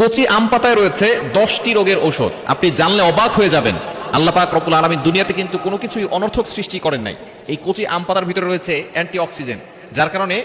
কচি আম পাতায় রয়েছে দশটি রোগের ঔষধ। আপনি জানলে অবাক হয়ে যাবেন। আল্লাহ পাক রকুল আলমী দুনিয়াতে কিন্তু কোনো কিছুই অনর্থক সৃষ্টি করেন নাই। এই কচি আম পাতার ভিতরে রয়েছে অ্যান্টি অক্সিজেন যার কারণে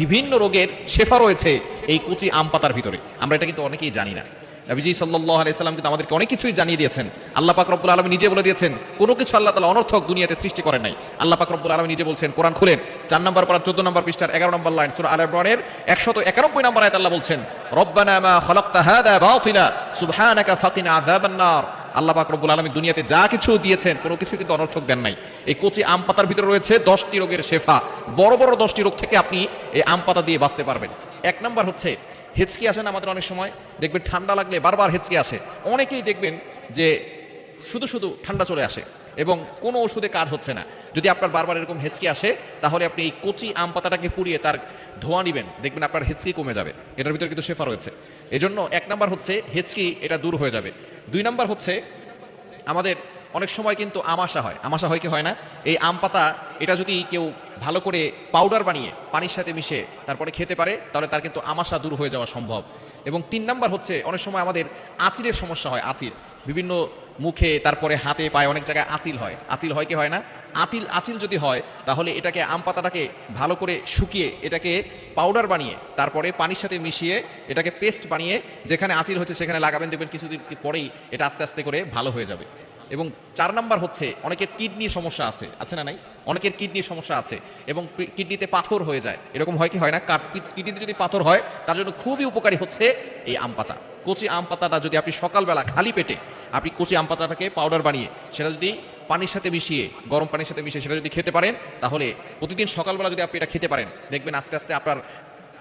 বিভিন্ন রোগের শেফা রয়েছে এই কচি আম পাতার ভিতরে। আমরা এটা কিন্তু অনেকেই জানি না। নবীজি সাল্লাহ আলাইসাল্লাম কিন্তু আমাদেরকে অনেক কিছুই জানিয়ে দিয়েছেন। আল্লাহ পাক রব্বুল আলমী নিজে বলে দিয়েছেন, কোনো কিছু আল্লাহ তালা অনর্থক দুনিয়াতে সৃষ্টি করেন নাই। আল্লাহ পাক রব্বুল আলমী নিজে বলছেন, কোরআন খুলেন, চার নম্বর পর চোদ্দ নম্বর পৃষ্ঠার এগারো নম্বর লাইন সুরা আল ইমরানের একশত একানব্বই নম্বর আয়াত আল্লাহ বলছেন, রব্বানা মা খালাকতা হাদা বাতিলা, সুবহানাকা ফাকিনা আযাবান নার। আল্লাহ পাক রব্বুল আলমী দুনিয়াতে যা কিছু দিয়েছেন, কোনো কিছু কিন্তু অনর্থক দেন নাই। এই কচি আম পাতার ভিতরে রয়েছে দশটি রোগের শেফা। বড় বড় দশটি রোগ থেকে আপনি এই আম পাতা দিয়ে বাঁচতে পারবেন। এক নম্বর হচ্ছে হেঁচকি আসে না আমাদের অনেক সময়? দেখবেন ঠান্ডা লাগলে বারবার হেঁচকি আসে অনেকেই দেখবেন যে শুধু শুধু ঠান্ডা চলে আসে এবং কোনো ওষুধে কাজ হচ্ছে না। যদি আপনার বারবার এরকম হেঁচকি আসে, তাহলে আপনি এই কচি আম পাতাটাকে পুড়িয়ে তার ধোঁয়া নিবেন। দেখবেন আপনার হেঁচকি কমে যাবে। এটার ভিতরে কিন্তু শেফা রয়েছে। এজন্য এক নাম্বার হচ্ছে হেঁচকি এটা দূর হয়ে যাবে। দুই নাম্বার হচ্ছে আমাদের অনেক সময় কিন্তু আমাশা হয়। আমাশা হয় কি হয় না? এই আম পাতা, এটা যদি কেউ ভালো করে পাউডার বানিয়ে, পানির সাথে মিশে তারপরে খেতে পারে, তাহলে তার কিন্তু আমাশা দূর হয়ে যাওয়া সম্ভব। এবং তিন নাম্বার হচ্ছে, অনেক সময় আমাদের আচিরের সমস্যা হয় আচির বিভিন্ন মুখে তারপরে হাতে পায়ে অনেক জায়গায় আচিল হয়। আচিল হয় কি হয় না? আতিল, আচিল যদি হয়, তাহলে এটাকে আম পাতাটাকে ভালো করে শুকিয়ে, এটাকে পাউডার বানিয়ে, তারপরে পানির সাথে মিশিয়ে, এটাকে পেস্ট বানিয়ে, যেখানে আচিল হচ্ছে সেখানে লাগাবেন, দেখবেন কিছুদিন পরেই এটা আস্তে আস্তে করে ভালো হয়ে যাবে। এবং চার নাম্বার হচ্ছে অনেকের কিডনির সমস্যা আছে আছে না নাই? অনেকের কিডনির সমস্যা আছে এবং কিডনিতে পাথর হয়ে যায়। এরকম হয় কি হয় না? কিডনিতে যদি পাথর হয়, তার জন্য খুবই উপকারী হচ্ছে এই আম পাতা। কচি আম পাতাটা যদি আপনি সকালবেলা খালি পেটে আপনি কচি আম পাতাটাকে পাউডার বানিয়ে, সেটা যদি পানির সাথে মিশিয়ে, গরম পানির সাথে মিশিয়ে সেটা যদি খেতে পারেন, তাহলে প্রতিদিন সকালবেলা যদি আপনি এটা খেতে পারেন, দেখবেন আস্তে আস্তে আপনার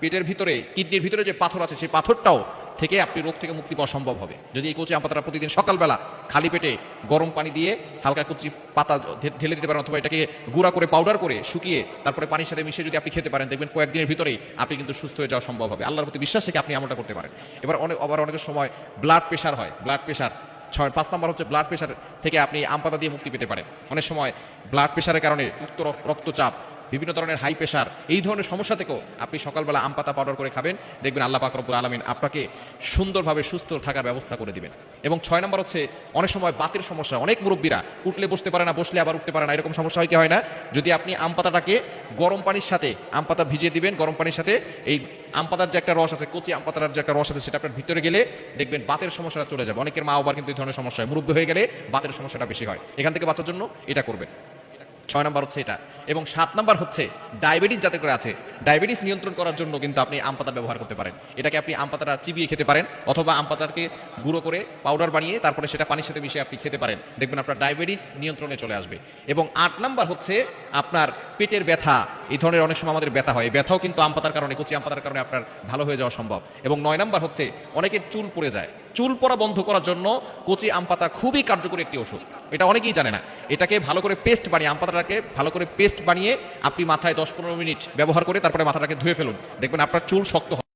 পেটের ভিতরে, কিডনির ভিতরে যে পাথর আছে, সেই পাথরটাও থেকে আপনি রোগ থেকে মুক্তি পাওয়া সম্ভব হবে। যদি এই কচি আম পাতাটা প্রতিদিন সকালবেলা খালি পেটে গরম পানি দিয়ে হালকা কচি পাতা ঢেলে দিতে পারেন অথবা এটাকে গুঁড়া করে পাউডার করে শুকিয়ে তারপরে পানির সাথে মিশিয়ে যদি আপনি খেতে পারেন, দেখবেন কয়েকদিনের ভিতরেই আপনি কিন্তু সুস্থ হয়ে যাওয়া সম্ভব হবে। আল্লাহর প্রতি বিশ্বাস থেকে আপনি এমনটা করতে পারেন। এবার অনেক আবার অনেকের সময় ব্লাড প্রেশার হয়। ব্লাড প্রেশার ছয় পাঁচ নাম্বার হচ্ছে ব্লাড প্রেশার থেকে আপনি আম পাতা দিয়ে মুক্তি পেতে পারেন। অনেক সময় ব্লাড প্রেশারের কারণে উক্ত রক্তচাপ বিভিন্ন ধরনের হাই প্রেশার এই ধরনের সমস্যা থেকেও আপনি সকালবেলা আম পাতা পাউডার করে খাবেন, দেখবেন আল্লাহ পাক রব্বুল আলমিন আপনাকে সুন্দরভাবে সুস্থ থাকার ব্যবস্থা করে দিবেন। এবং ছয় নম্বর হচ্ছে, অনেক সময় বাতের সমস্যা, অনেক মুরব্বীরা উঠলে বসতে পারে না, বসলে আবার উঠতে পারে না, এরকম সমস্যা হয় কি হয় না? যদি আপনি আম পাতাটাকে গরম পানির সাথে, আম পাতা ভিজিয়ে দিবেন গরম পানির সাথে, এই আম পাতার যে একটা রস আছে, কচি আম পাতার যে একটা রস আছে, সেটা আপনার ভিতরে গেলে দেখবেন বাতের সমস্যাটা চলে যাবে। অনেকের মা আবার কিন্তু এই ধরনের সমস্যা হয়। মুরব্বী হয়ে গেলে বাতের সমস্যাটা বেশি হয়। এখান থেকে বাঁচার জন্য এটা করবেন। ছয় নম্বর হচ্ছে এটা। এবং সাত নম্বর হচ্ছে ডায়াবেটিস যাতে করে আছে ডায়াবেটিস নিয়ন্ত্রণ করার জন্য কিন্তু আপনি আম পাতা ব্যবহার করতে পারেন। এটাকে আপনি আম পাতাটা চিবিয়ে খেতে পারেন, অথবা আম পাতাকে গুঁড়ো করে পাউডার বানিয়ে তারপরে সেটা পানির সাথে মিশিয়ে আপনি খেতে পারেন। দেখবেন আপনার ডায়াবেটিস নিয়ন্ত্রণে চলে আসবে। এবং আট নম্বর হচ্ছে আপনার পেটের ব্যথা, এই ধরনের অনেক সময় আমাদের ব্যথা হয়। ব্যথাও কিন্তু আম পাতার কারণে, কচি আম পাতার কারণে আপনার ভালো হয়ে যাওয়া সম্ভব। এবং নয় নম্বর হচ্ছে, অনেকের চুল পড়ে যায়। চুল পড়া বন্ধ করার জন্য কচি আম পাতা খুবই কার্যকরী একটি ওষুধ। এটা অনেকেই জানে না। এটাকে ভালো করে পেস্ট বানিয়ে, আম পাতাটাকে ভালো করে পেস্ট বানিয়ে আপনি মাথায় দশ পনেরো মিনিট ব্যবহার করে তারপরে মাথাটাকে ধুয়ে ফেলুন। দেখবেন আপনার চুল শক্ত হবে